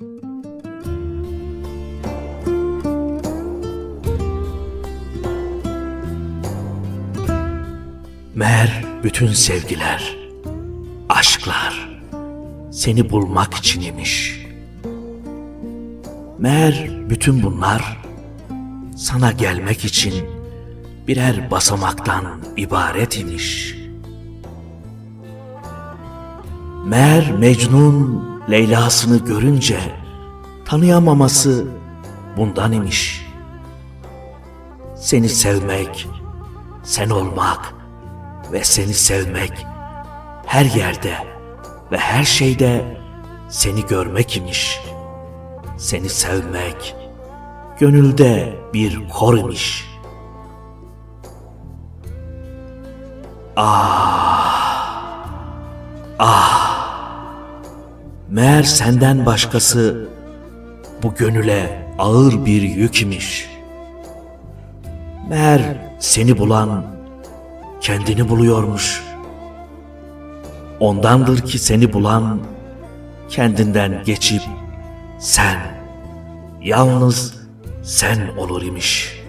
Meğer bütün sevgiler, aşklar seni bulmak için imiş. Meğer bütün bunlar sana gelmek için birer basamaktan ibaret imiş. Meğer Mecnun Leyla'sını görünce tanıyamaması bundan imiş. Seni sevmek, sen olmak ve seni sevmek her yerde ve her şeyde seni görmek imiş. Seni sevmek gönülde bir kor imiş. Meğer senden başkası bu gönüle ağır bir yük imiş. Meğer seni bulan kendini buluyormuş. Ondandır ki seni bulan kendinden geçip sen, yalnız sen olur imiş.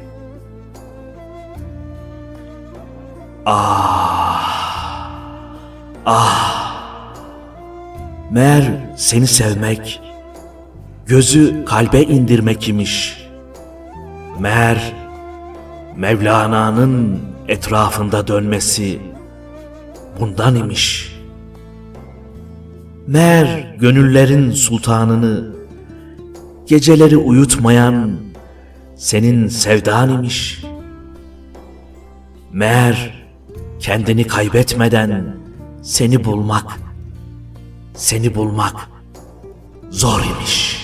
Meğer seni sevmek, gözü kalbe indirmek imiş. Meğer Mevlana'nın etrafında dönmesi bundan imiş. Meğer gönüllerin sultanını geceleri uyutmayan senin sevdan imiş. Meğer kendini kaybetmeden seni bulmak seni bulmak zor imiş.